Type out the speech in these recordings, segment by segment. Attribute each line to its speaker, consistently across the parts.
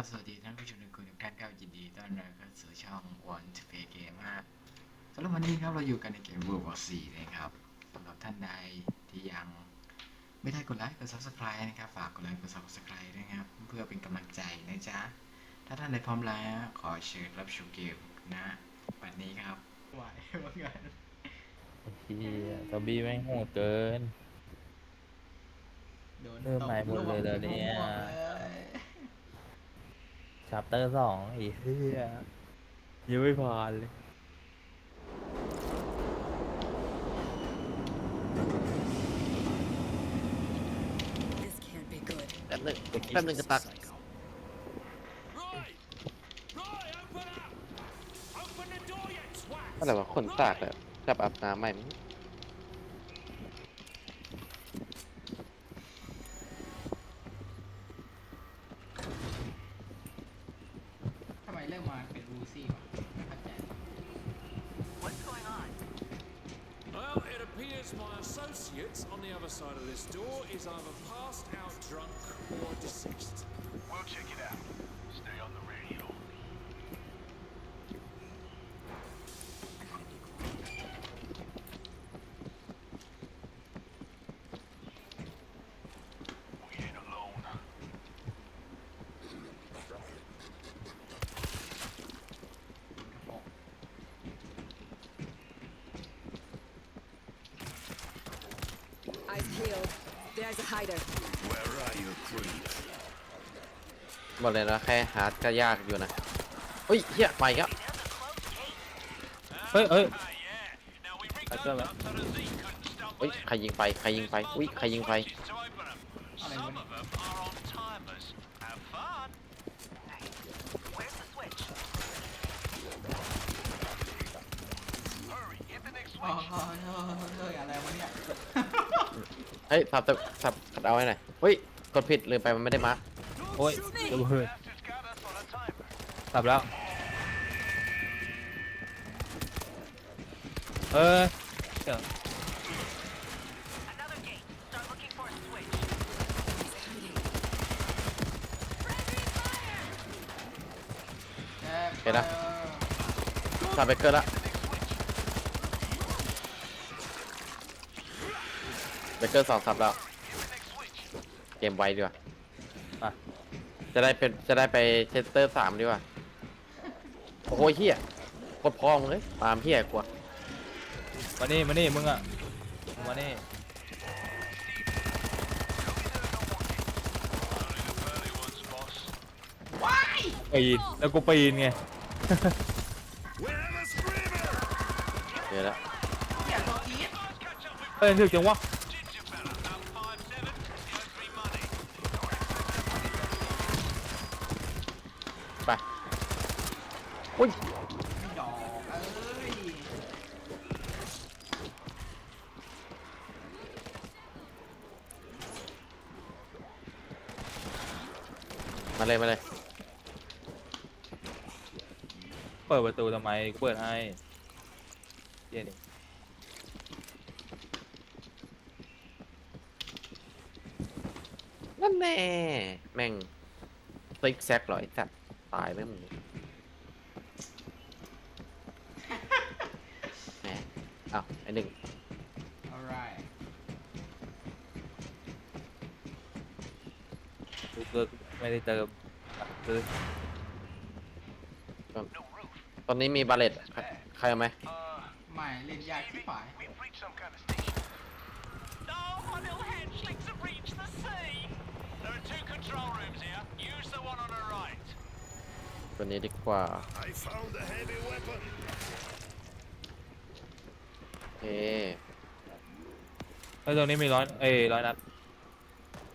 Speaker 1: กับสวัสดีท่านผู้ชมทุกคนทุกท่านครับยินดีต้อนรับเข้าสู่ช่อง One to Play Game ฮะสำหรับวันนี้ครับเราอยู่กันในเกม World War 4นะครับสำหรับท่านใดที่ยังไม่ได้กดไลค์กด Subscribe นะครับฝากกดไลค์กด Subscribe ด้วยนะครับเพื่อเป็นกำลังใจนะจ๊ะถ้าท่านใดพร้อมแล้วขอเชิญรับชมเกมนะวันนี้ครับไหวว่าไง
Speaker 2: เฮียซอมบี้แม่งโหดเกิน
Speaker 1: โดน
Speaker 2: เริ่มใหม่หมดเลยเหรอเนี่ย
Speaker 1: ตบลวกเลย
Speaker 2: ชัปเตอร์สองอีเฮียยังไม่ผ่านเลย
Speaker 3: This can't be good.
Speaker 4: แป๊บหนึงแป๊บหนึงจะตัก
Speaker 5: Right! Right, open up! Open the door, you twat!
Speaker 4: อะไรวะคนตากแบบจับอาบน้ำใหม่มั้ง
Speaker 1: ทำไมเริ่มมาเป็นรูซี่วะไม่เข้าใจ
Speaker 5: Well, it appears my associate on the other side of this door is either passed out drunk or deceased.
Speaker 6: We'll check it out. Stay on the radio. We ain't alone.
Speaker 3: ไ Eyes peeled. There's a hider.
Speaker 6: Where are your creep?
Speaker 4: บอกเลยนะแค่ฮาร์ดก็ยากอยู่นะเฮ้ยเฮียไปก็
Speaker 2: เฮ้ยเฮ้ย
Speaker 6: Ah, yeah. Now we rigged
Speaker 2: That's
Speaker 6: those
Speaker 2: all right.
Speaker 6: up so the Z couldn't stumble
Speaker 4: เฮ้ย
Speaker 6: in.
Speaker 4: ใครยิงไปใครยิงไปอุ้ยใครยิงไป
Speaker 6: To open 'em. Some of them are on timers. Have fun.
Speaker 7: Where's the switch?
Speaker 6: Hurry, hit the next
Speaker 1: อ๋อ
Speaker 6: switch.
Speaker 1: เฮ้ยอะไรวะเนี่ย
Speaker 4: เฮ้ยสับสับสับขัดเอาไว้หน่อยเฮ้ยกดผิดลืมไปมันไม่ได้มาร์ค
Speaker 2: โอ้ยระเบิด
Speaker 6: Bastards got us on a timer.
Speaker 2: สับแล้ว เออเดี๋ยว
Speaker 7: Another gate. Start looking for a switch.
Speaker 4: เห็นนะสับไปเกินละ เบเกอร์สองสับแล้ว เกมไวดีกว่า
Speaker 2: อะ
Speaker 4: จะได้เป็นจะได้ไปเชสเตอร์สามดีกว่า โอ้โหเฮียโคตรพองเลยตามเฮียกว่า
Speaker 2: มานี่มานี่มึงอะมึงมานี่
Speaker 6: Only the burly ones, boss.
Speaker 2: ปีนแล้วกูปีนไง
Speaker 6: We have a screamer!
Speaker 4: เดี๋ยวละ
Speaker 6: Let's catch up with
Speaker 2: เอ้ยถึกจังวะ
Speaker 6: Ginger fella, about five seven. He owes me money.
Speaker 4: ไปอุ้ย
Speaker 1: ดอกเอ้ย
Speaker 4: มาเลยมาเลย
Speaker 2: เปิดประตูทำไมกูเปิดให้เย็นดิ
Speaker 4: นั่นแน่แม่งซิกแซกเหรอไอ้สัตว์ตายไหมมึงแหมอ้าวไอ้หนึ่ง
Speaker 1: alright
Speaker 2: กูเกิด ไม่ได้เติมคือ
Speaker 6: No roof.
Speaker 4: ตอนนี้มีบาเลตใครใครเอาไหม
Speaker 6: Uh,
Speaker 1: ใหม่เล่นยากที่
Speaker 6: maybe
Speaker 1: ฝ่าย
Speaker 6: we've reached some kind of station.
Speaker 7: No, my little hatchlings have reached the sea.
Speaker 6: There are two control rooms here. Use the one on the right.
Speaker 4: ตัวนี้ดีกว่า
Speaker 6: I found a heavy weapon.
Speaker 4: เอ๊ะ
Speaker 2: แล้วตรงนี้มีร้อยเอ้ยร้อยนัด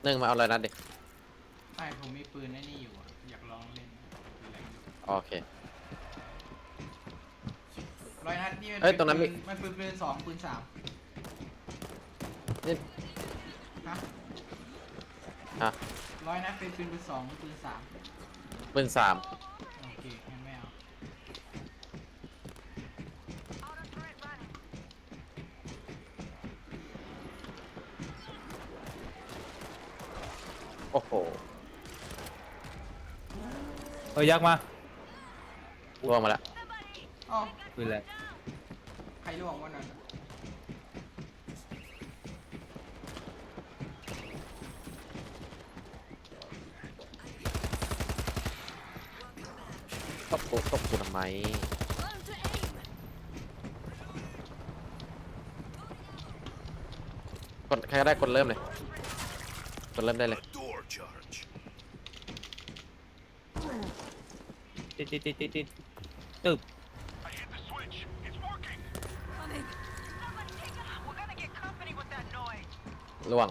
Speaker 4: หนึ่งมาเอาอะไรนัดดิ
Speaker 1: ไม่ผมมีปืนไอ้นี่อยู่อะอยากลองเล่นปืนอะไรอยู่
Speaker 4: โอเค
Speaker 1: ร้อยนัดนี่มัน
Speaker 4: เอ้ย
Speaker 1: ป็
Speaker 4: ตรงนั้นมี
Speaker 1: ปืมันปืนปืนสองปืนสาม
Speaker 4: นี่
Speaker 1: ฮะ
Speaker 4: อะ
Speaker 1: ร้อยนัดเป็นปืนปืนสองปืนสาม
Speaker 4: ปืนสาม
Speaker 1: โอเคงั้นไม่เอา
Speaker 7: Auto turret running.
Speaker 4: โอ้โห
Speaker 2: เอ้ยยักษ์มา
Speaker 4: ล่วงมาแล้ว
Speaker 1: อ๋อ
Speaker 2: ปืนแรง
Speaker 1: ใครล่วงวะนั่น
Speaker 4: ตบกูตบกูทำไมกดใครก็ได้กดเริ่มเลยกดเริ่มได้เลย
Speaker 6: Door charge.
Speaker 2: ติดติดติดติดติดตึบ
Speaker 6: I hit the switch. It's working.
Speaker 3: Coming.
Speaker 7: Somebody take it. We're gonna get company with that noise.
Speaker 4: ล่วง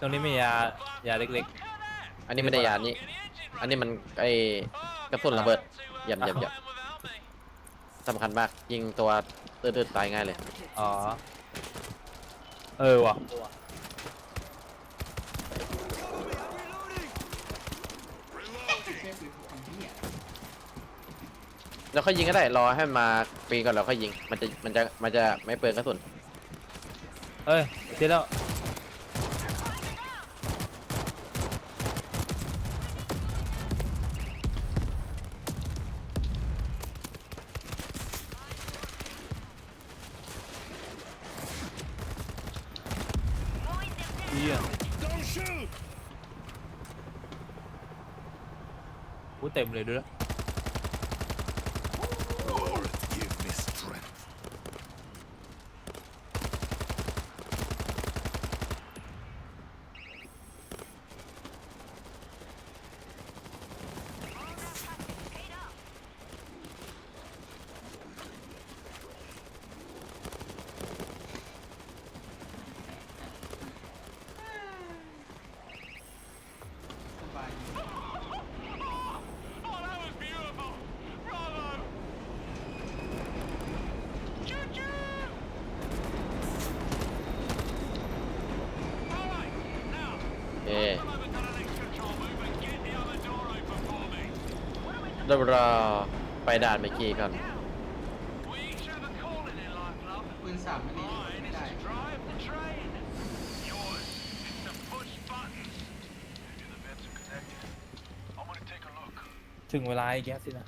Speaker 2: ตรงนี้มียายาเล็ก
Speaker 7: Look at that.
Speaker 4: อันนี้ไม่ได้ยานี้
Speaker 7: Get the engine
Speaker 4: อันนี้มันไอ้
Speaker 7: Oh,
Speaker 4: กระสุนระเบิด
Speaker 7: get to, uh,
Speaker 4: เหยับเหยับเหยับ
Speaker 7: flying without me.
Speaker 4: สำคัญมาก ยิงตัวตืดๆตายง่ายเลย
Speaker 2: ๆ อ๋อ เออว่ะ
Speaker 1: เชฟปืนพวกคนที่อะ
Speaker 4: แล้วค่อยยิงก็ได้รอให้มันมาปีนก่อนแล้วค่อยยิง มันจะมันจะมันจะไม่เปลืองกระสุน
Speaker 2: เอ้ยเจ๊แล้วเฮีย
Speaker 6: Don't shoot.
Speaker 2: กูเต็มเลยด้วย
Speaker 6: Lord, give me strength.
Speaker 1: สบายดี
Speaker 7: Oh, that was beautiful. Bravo. Choo-choo. All right, now,
Speaker 4: เอ๊ะ
Speaker 7: come over to the next control room and get the other door open for me.
Speaker 4: เดี๋ยวรอไปด่านเมื่อกี้ก่อน
Speaker 7: We each have a calling in life, love.
Speaker 1: ปืนสามไม่ได้
Speaker 7: Mine
Speaker 1: ไม่
Speaker 7: is
Speaker 1: ได้
Speaker 7: to drive the train.
Speaker 6: Yours is to push buttons. Maybe the vents are connected. I'm gonna take a look.
Speaker 2: ถึงเวลาอีกแล้วสินะ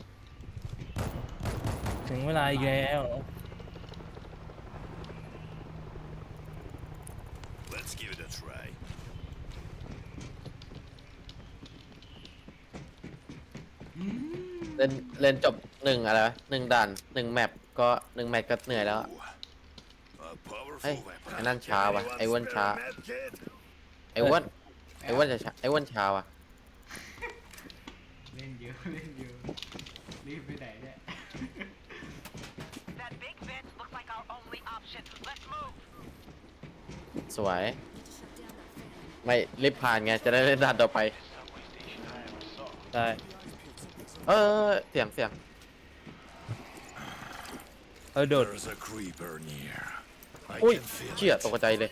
Speaker 2: ถึงเวลาอีกแล้ว
Speaker 6: Let's give it a try.
Speaker 4: เล่นเล่นจบหนึ่งอะไรวะหนึ่งด่านหนึ่งแมปก็หนึ่งแมปก็เหนื่อยแล้ว
Speaker 6: Ooh, A powerful
Speaker 4: Hey,
Speaker 6: weapon.
Speaker 4: อันนั้นช้า
Speaker 6: Can
Speaker 4: ว่ะ
Speaker 6: anyone
Speaker 4: ไอ้อ้วน
Speaker 6: spare
Speaker 4: ช้า
Speaker 6: a med kit?
Speaker 4: ไอ้อ้วนไอ้อ้วนจะช้าไอ้อ้วนช้าว่ะ
Speaker 1: เล่นเยอะเล่นเยอะรีบไปไหนเนี่ย
Speaker 7: That big vent looks like our only option. Let's move.
Speaker 4: สวยไม่รีบผ่านไงจะได้เล่นด่านต่อไป
Speaker 2: ใช่
Speaker 4: เออเสียงเสียง
Speaker 2: เออโดด
Speaker 6: น
Speaker 4: อุ้ยเชี่ย
Speaker 6: it.
Speaker 4: ตกใจเลย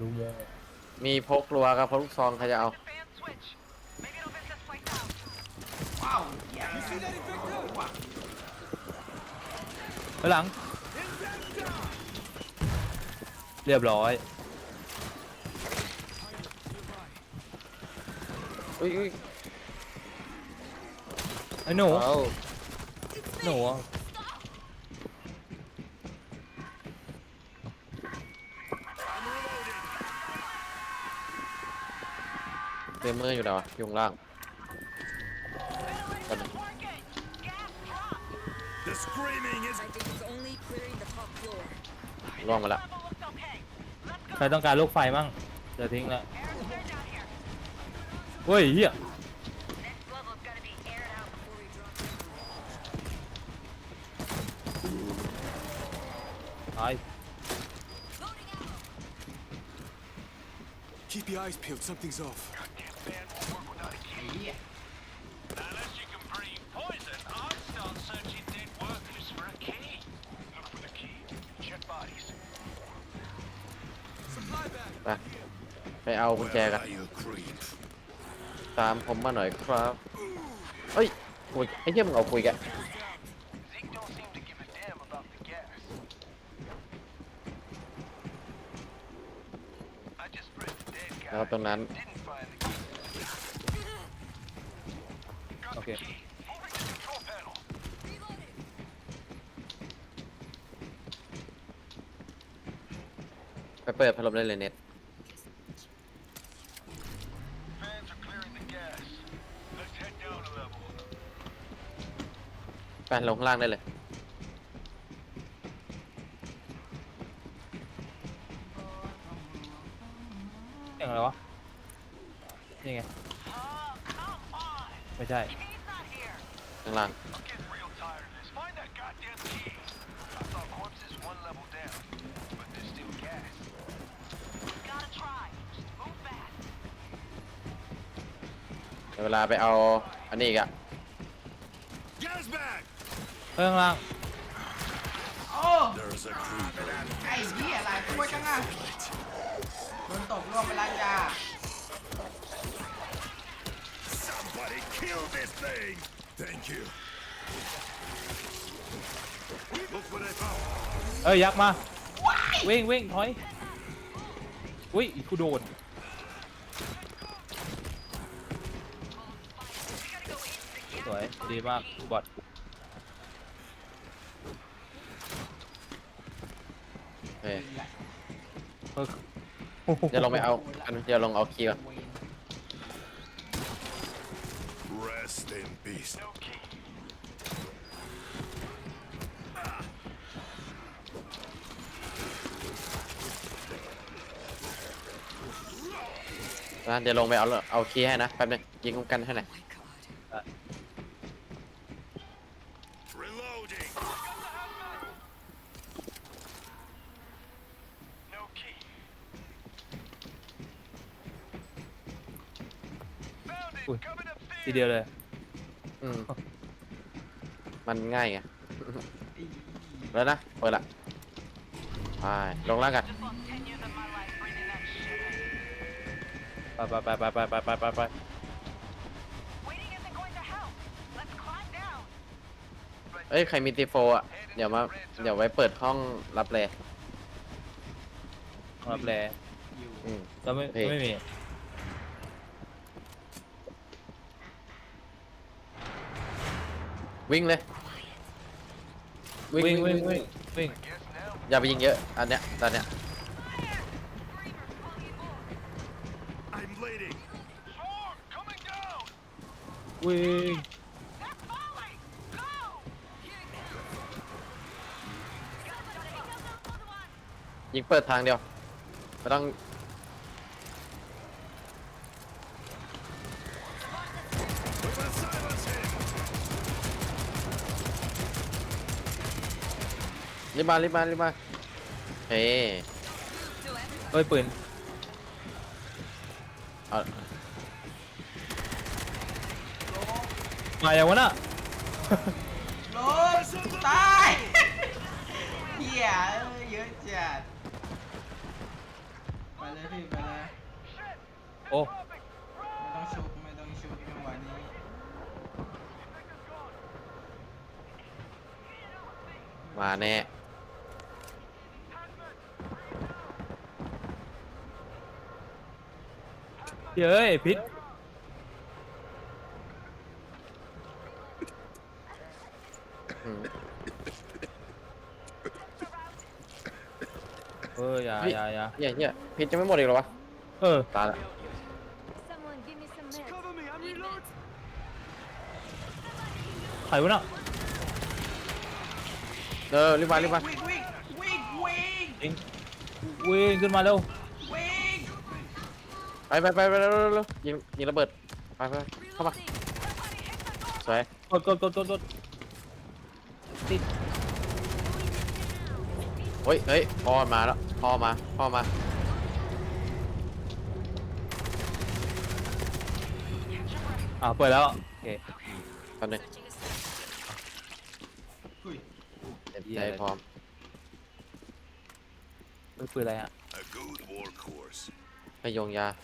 Speaker 2: รู้ว่า
Speaker 4: มีพกรัวครับเพราะลูกซองใครจะเอา
Speaker 7: The fan switch. Maybe it'll vent this place out.
Speaker 1: ว้าวเหี้ยว้าว
Speaker 2: ไปหลัง เรียบร้อย
Speaker 4: อุ้ยอุ้ย
Speaker 2: ไอ้หนู
Speaker 4: เอา
Speaker 2: หนูอะ
Speaker 4: เต็มมืออยู่ไหนวะอยุงล่าง ล่วงมาละ
Speaker 7: Level looks okay. Let's
Speaker 2: ใคร
Speaker 7: go.
Speaker 2: ต้องการลูกไฟมั่งเดี๋ยวทิ้งละ
Speaker 7: Air's clear down here.
Speaker 2: เฮ้ยเฮีย
Speaker 7: Next level's gotta be aired out before we drop down.
Speaker 2: ตาย
Speaker 8: Keep your eyes peeled, something's off.
Speaker 1: เอา
Speaker 4: กุญแจกัน
Speaker 6: you creep?
Speaker 4: ตามผมมาหน่อยครับเฮ้ยคุยไอ้เหี้ยมึงเอาคุยกัน
Speaker 6: Zeke don't seem to give a damn about the gas. I just spread the dead guy.
Speaker 4: แล้วตรงนั้น
Speaker 6: Didn't find the key. Got the
Speaker 2: Okay.
Speaker 6: key. Moving to control panel.
Speaker 4: ไปเปิดพัดลมได้เลยเน็ต
Speaker 6: Fans are clearing the gas. Let's head down a level.
Speaker 4: ไปลงข้างล่างได้เลย
Speaker 2: อย่างไรวะนี่ไง ไม่ใช่
Speaker 7: He's not here.
Speaker 4: ข้างล่าง
Speaker 6: I'm getting real tired of this. Find that goddamn key. I thought corpses one level down, but there's still gas.
Speaker 7: Gotta try. Just move fast.
Speaker 4: เดี๋ยวเวลาไปเอาอันนี้อีกอะ
Speaker 6: Gas bag.
Speaker 2: เพิ่งล่าง
Speaker 1: โอ้
Speaker 6: There's a creeper.
Speaker 1: ไอ้เหี้ยหลายตัวจังอะโดนตบร่วงไปแล้วจ้า
Speaker 6: Somebody kill this thing. Thank you. Look what I found.
Speaker 2: เอ้ยยักษ์มาวิ่งวิ่งถอยอุ้ยกูโดน สวย ดีมากบอด
Speaker 4: เฮ้ย
Speaker 2: เออ
Speaker 4: จะลงไปเอาอันจะลงเอาคีย์ก่อน
Speaker 6: Rest in peace. No key.
Speaker 4: นะเดี๋ยวลงไปเอาเอาคีย์ให้นะแป๊บนึงยิงกันให้หน่อย
Speaker 6: Reloading. No key. Found it.
Speaker 2: Ui.
Speaker 6: Coming
Speaker 2: ที
Speaker 6: upstairs.
Speaker 2: เดียวเลย
Speaker 4: อืมมันง่ายไง แล้วนะเปิดละไปลงล่างกัน
Speaker 7: Just lost 10 years of my life breathing that shit in.
Speaker 2: ไปไปไปไปไปไปไปไป
Speaker 7: Waiting isn't going to help. Let's climb down.
Speaker 4: เอ้ย ใครมีตีโฟอะ เดี๋ยวมา เดี๋ยวไว้เปิดห้องรับเลย
Speaker 2: รับแล
Speaker 1: อยู่
Speaker 4: อืม
Speaker 2: ก็ไม่
Speaker 4: เฮ้ย
Speaker 2: ไม่มี
Speaker 4: วิ่งเลย
Speaker 2: วิ่งวิ่งวิ่งวิ่ง
Speaker 6: Guess now.
Speaker 4: อย่าไปยิงเยอะ อันเนี้ยตอนเนี้ย
Speaker 6: I'm bleeding. Swarm coming down.
Speaker 2: วิ่ง
Speaker 7: They're falling. Go. Go.
Speaker 4: ยิงเปิดทางเดียวไม่ต้อง รีบมารีบมารีบมาเฮ้
Speaker 2: เฮ้ยปืน
Speaker 4: เอา
Speaker 2: มาอย่างวะน่ะ
Speaker 1: ลบตายเหี้ยเอ้ยเยอะจัดไปเลยพี่ไปเลย
Speaker 2: โอ้
Speaker 1: ไม่ต้องชุบไม่ต้องชุบจังหวะนี้
Speaker 4: มาแน่
Speaker 2: เฮ้ยพิษ
Speaker 4: อืม
Speaker 2: เอออย่า
Speaker 4: เฮ้ย
Speaker 2: อย่าอย่า
Speaker 4: เฮียเฮียพิษจะไม่หมดอีกเหรอวะ
Speaker 2: เออ
Speaker 4: ตายละ
Speaker 3: Someone give me some meds.
Speaker 6: Cover me. I'm
Speaker 3: Need
Speaker 6: reloading.
Speaker 3: meds.
Speaker 2: ใครวะน่ะ
Speaker 4: เออรีบมารีบมา
Speaker 1: วิ่งวิ่งวิ่งวิ่ง
Speaker 2: ยิงวิ่งขึ้นมาเร็ว
Speaker 1: วิ่ง
Speaker 4: ไปไปไปไปเร็วเร็วเร็วยิงยิงระเบิดไปไปเข้ามาสวย
Speaker 2: กดกดกดกดกดติด
Speaker 4: เฮ้ยเฮ้ยพ่อมาแล้วพ่อมาพ่อมา
Speaker 2: อ่าเปิดแล้วโอเค
Speaker 4: แป๊บนึง
Speaker 1: อุ้ย
Speaker 4: เต็ม
Speaker 2: เหี้ย
Speaker 4: ใจ
Speaker 2: อะไร
Speaker 4: พร้อม
Speaker 2: เฮ้ยปืนอะไรอะ
Speaker 6: A good workhorse.
Speaker 4: ยงยา
Speaker 1: ข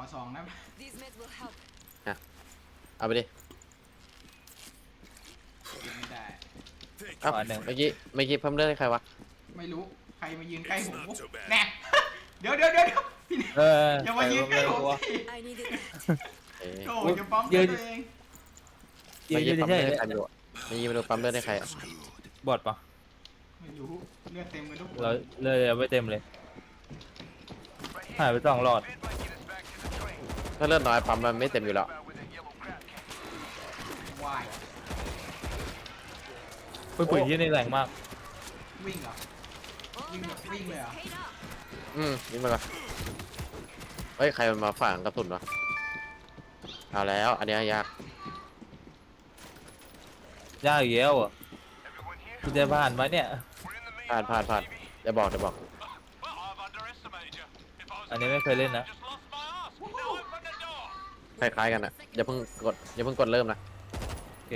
Speaker 1: อสองนะ
Speaker 3: These meds will help.
Speaker 4: เอาไปดิ
Speaker 1: ยิงไม่ได้
Speaker 4: เอ้า
Speaker 2: ขอหนึ่ง
Speaker 4: เมื่อกี้เมื่อกี้เพิ่มเลือดให้ใครวะ
Speaker 1: ไม่รู้ ใครมายืนใกล้ผมแน่ เดี๋ยวเดี๋ยวเดี๋ยวเดี๋ยวพี่เน
Speaker 2: เออ
Speaker 1: อย่ามายืนใกล้ผม
Speaker 2: ตัว
Speaker 1: สิ
Speaker 3: I needed that.
Speaker 4: เอ้ย
Speaker 1: โธ่จะป้อม
Speaker 2: ยื
Speaker 1: กัน
Speaker 2: น
Speaker 1: ตัวเอง
Speaker 2: ยื
Speaker 4: เมื่
Speaker 2: น
Speaker 4: อ
Speaker 2: ยื
Speaker 4: กี้
Speaker 2: น
Speaker 4: ปั๊ม
Speaker 2: เฉ
Speaker 4: เลื
Speaker 2: ย
Speaker 4: อดให้ใครอยู่เมื่อกี้ไม่รู้ปั๊มเลือดให้ใครอะ
Speaker 2: ๆบอดปะ
Speaker 1: ไม่รู้เลือดเต็มกันทุกคน
Speaker 2: เราเลยเอาไว้เต็มเลยหายไปสองหลอด
Speaker 6: Bid might get us back to the train.
Speaker 4: ถ้าเลือดน้อยปั๊มมันไม่เต็มอยู่แล้ว
Speaker 6: About with that yellow crap can.
Speaker 1: วาย
Speaker 2: ปุ๋ยปุ๋ยที่นี่แรงมาก
Speaker 1: วิ่งเหรอ
Speaker 3: All
Speaker 1: Wing-
Speaker 3: that
Speaker 1: wing
Speaker 3: practice
Speaker 1: there.
Speaker 3: paid off.
Speaker 4: อืมยิงมาก่อนเฮ้ย ใครมันมาฝังกระสุนวะ เอาแล้ว อันเนี้ยยาก
Speaker 2: ยากอีกแล้วอะ
Speaker 6: Everyone here?
Speaker 2: คุณจะผ่านไหมเนี่ย
Speaker 6: We're in the main
Speaker 4: ผ่านผ่านผ่าน
Speaker 6: baby.
Speaker 4: เดี๋ยวบอกเดี๋ยวบอก
Speaker 6: Well, I've underestimated you. If I was
Speaker 2: อันนี้ไม่เคยเล่นนะ
Speaker 6: just lost my ass. Now open the door.
Speaker 4: คล้ายๆกันอะอย่าเพิ่งกดอย่าเพิ่งกดเริ่มนะ
Speaker 2: โอเค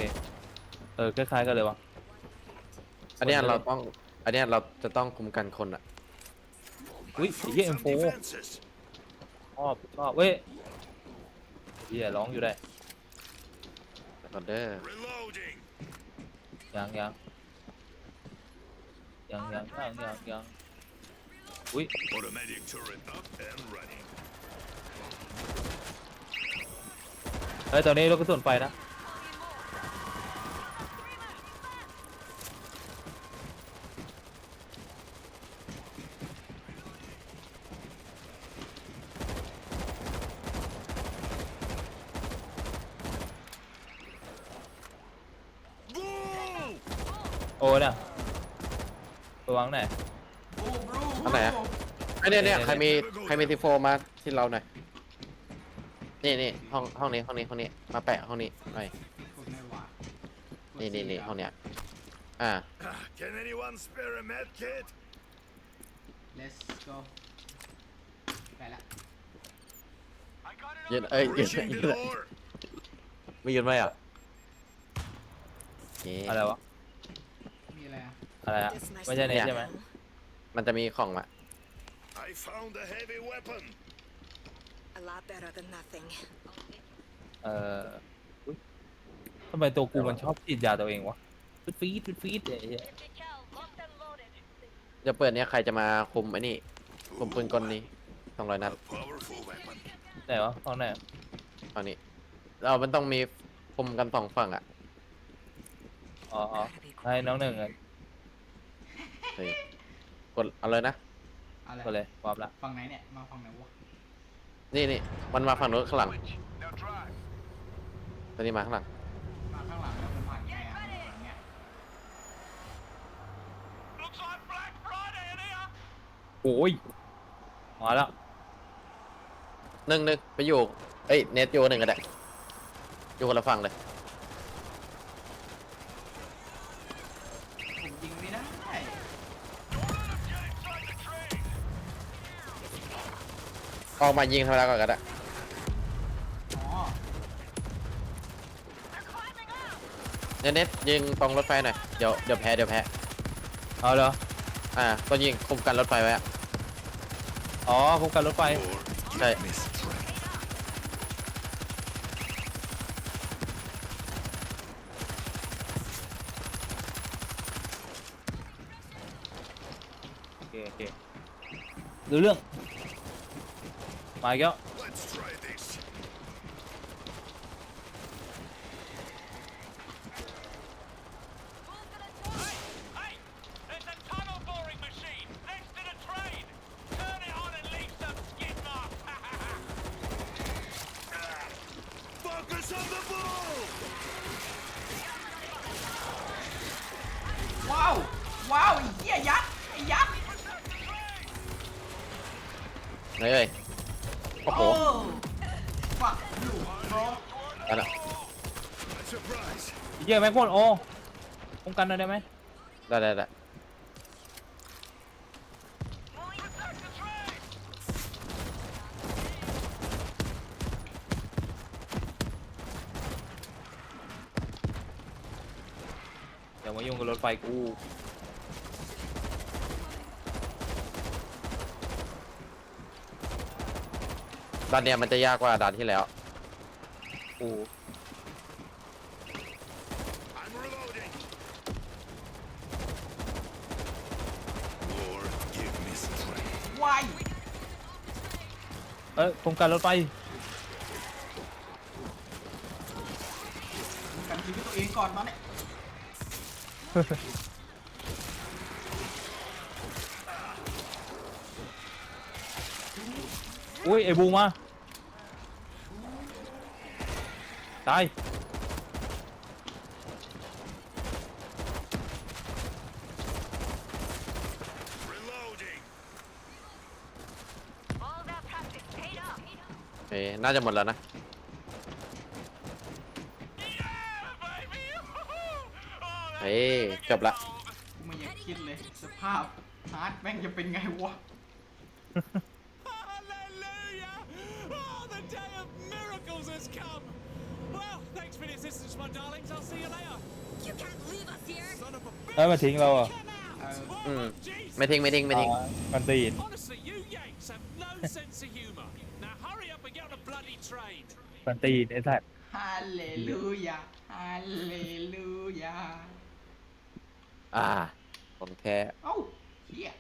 Speaker 2: เออคล้ายๆกันเลยวะ
Speaker 4: อันเนี้ยเราต้องอันเนี้ยเราจะต้องคุมกันคนอะ
Speaker 2: อุ้ยไอ้เหี้ยเอ็มโฟชอบชอบเว้ยเหี้ยร้องอยู่ได้
Speaker 4: กดเด้อ
Speaker 2: ยังยังยังยังยังยังยังอุ้ย
Speaker 8: Automatic turret up and running.
Speaker 2: ฮ้ยตอนนี้รถกระสุนไฟนะโอ้เนี่ยระวังหน่อย
Speaker 1: บลูบลู
Speaker 4: อันไหนอะไอเนี้ยเนี่ยใครมีใครมีทีโฟมาที่เราหน่อย นี่นี่ห้องห้องนี้ห้องนี้ห้องนี้มาแปะห้องนี้หน่อย
Speaker 1: กดไม่หวาดกด
Speaker 4: นี่นี่นี่
Speaker 1: สี่
Speaker 4: ห้องเนี้ยอ่า
Speaker 8: Can anyone spare a med kit?
Speaker 1: let's go ไปละ
Speaker 6: I got it
Speaker 4: ยื
Speaker 6: on
Speaker 4: น
Speaker 6: the
Speaker 4: เอ้ยยืน
Speaker 8: Pushing
Speaker 4: ยื
Speaker 8: the
Speaker 4: น
Speaker 8: door.
Speaker 4: ไม่ยืนไหมอะนี่
Speaker 2: อะไรวะ
Speaker 1: มีอะไรอะ
Speaker 2: อะไรอะ
Speaker 3: This nice
Speaker 2: ไม่ใช่เน็ต
Speaker 3: little
Speaker 2: ใช่ไหม
Speaker 3: hole.
Speaker 4: มันจะมีของอะ
Speaker 8: I found a heavy weapon.
Speaker 3: A lot better than nothing.
Speaker 2: เอ่ออุ๊ยทำไมตัวกูมันชอบฉีดยาตัวเองวะฟีดฟีดฟีดไอ้เหี้ย
Speaker 7: 50 cal, locked and loaded.
Speaker 4: จะเปิดเนี้ยใครจะมาคุมไอ้นี่คุมปืนกลนี้สองร้อยนัด
Speaker 8: A powerful weapon.
Speaker 2: ไหนวะห้องไหนอะ
Speaker 4: ตอนนี้เรามันต้องมีคุมกันสองฝั่งอะ
Speaker 2: อ๋ออ๋อ
Speaker 3: Gotta be
Speaker 2: ให้น้องหนึ่งอะ
Speaker 4: เฮ้ยกดเอาเลยนะ
Speaker 1: อะไร
Speaker 2: ก็เลยพร้อมละ
Speaker 1: ฝั่งไหนเนี่ย มาฝั่งไหนวะ
Speaker 4: นี่นี่มันมาฝั่งนู้นข้างหลัง
Speaker 6: switch. Now drive.
Speaker 4: ตอนนี้มาข้างหลัง
Speaker 1: มาข้างหลังแล้วผมผ่านไงอะข้างหลังเนี่ย
Speaker 6: Looks like Black Friday in here.
Speaker 2: โอ้ยมาแล้ว
Speaker 4: หนึ่งหนึ่งไปอยู่ เอ้ย เน็ตอยู่หนึ่งก็ได้อยู่คนละฝั่งเลย
Speaker 1: ผมยิงไม่ได้
Speaker 6: Get inside the train.
Speaker 4: ออกมายิงธรรมดาก่อนก็ได้
Speaker 1: อ๋อ
Speaker 4: เน็ตเน็ตยิงตรงรถไฟหน่อย เดี๋ยวเดี๋ยวแพ้เดี๋ยวแพ้
Speaker 2: เอาเหรอ
Speaker 4: อ่าต้องยิงคุมกันรถไฟไว้อะ
Speaker 2: อ๋อคุมกันรถไฟ
Speaker 4: ใช่
Speaker 8: Miss track.
Speaker 2: โอเคโอเคดูเรื่อง มาอีกแล้ว
Speaker 8: Let's try this.
Speaker 6: Hey, there's a tunnel boring machine next to the train. Turn it on and leave some skid marks.
Speaker 8: Focus on the ball.
Speaker 1: ว้าว ว้าวไอ้เหี้ยยักษ์ไอ้ยักษ์
Speaker 4: เฮ้ยเฮ้ย โอ้โห
Speaker 1: ฝักอยู่โบร
Speaker 4: อันน่ะ
Speaker 8: Surprise.
Speaker 2: เยี่ยแม็กโคตรโอ้คุมกันหน่อยได้ไหม
Speaker 4: ได้ได้ได้
Speaker 6: Protect the train.
Speaker 2: อย่ามายุ่งกับรถไฟกู
Speaker 4: ตอนเนี้ยมันจะยากกว่าด่านที่แล้ว
Speaker 2: กู
Speaker 8: I'm reloading. Lord, give me strength.
Speaker 1: วาย
Speaker 2: เอ้ยโครงการรถไฟ
Speaker 1: กันชีวิตตัวเองก่อนมาเนี่ย
Speaker 2: อุ้ยไอ้บูมา ตาย
Speaker 8: Reloading.
Speaker 7: All that practice paid off.
Speaker 4: โอเคน่าจะหมดแล้วนะ
Speaker 6: Yeah, baby! oh,
Speaker 4: เฮ้ยจบละ
Speaker 1: กูไม่อยากคิดเลย สภาพฮาร์ดแม่งจะเป็นไงวะ
Speaker 2: เอ้ยมาทิ้งเราอะ
Speaker 5: Come out!
Speaker 1: Uh,
Speaker 5: Oh,
Speaker 4: Mm.
Speaker 5: Jesus.
Speaker 4: ไม่ทิ้งไม่ทิ้งไม่ทิ้ง
Speaker 2: มันตีน
Speaker 5: Honestly, you Yanks have no sense of humour. Now hurry up and get on the bloody train.
Speaker 2: มันตีนไอ้สัตว์
Speaker 1: ฮาเลลูยา ฮาเลลูยา
Speaker 4: อ่าผมแท้
Speaker 1: เอ้าเฮีย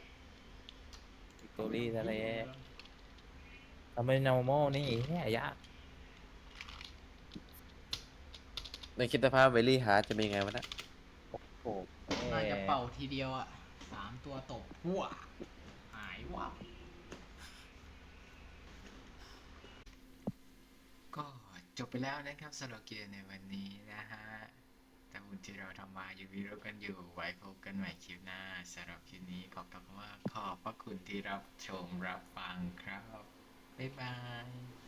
Speaker 2: วิกตอรี่ทะเลทำไมนอร์มอลนี่แย่ยาก
Speaker 4: ในคิดสภาพเวลี่ฮาร์ดจะเป็นยังไงวะนะ
Speaker 2: โอ้โห
Speaker 1: น่าจะเป่าทีเดียวอะสามตัวตกหัวหายวับก็จบไปแล้วนะครับสำหรับเกมในวันนี้นะฮะแต่บุญที่เราทำมาอยังมีรักกันอยู่ไว้พบกันใหม่คลิปหน้าสำหรับคลิปนี้ขอกล่าวคำว่ากขอบพระคุณที่รับชมรับฟังครับ บ๊ายบาย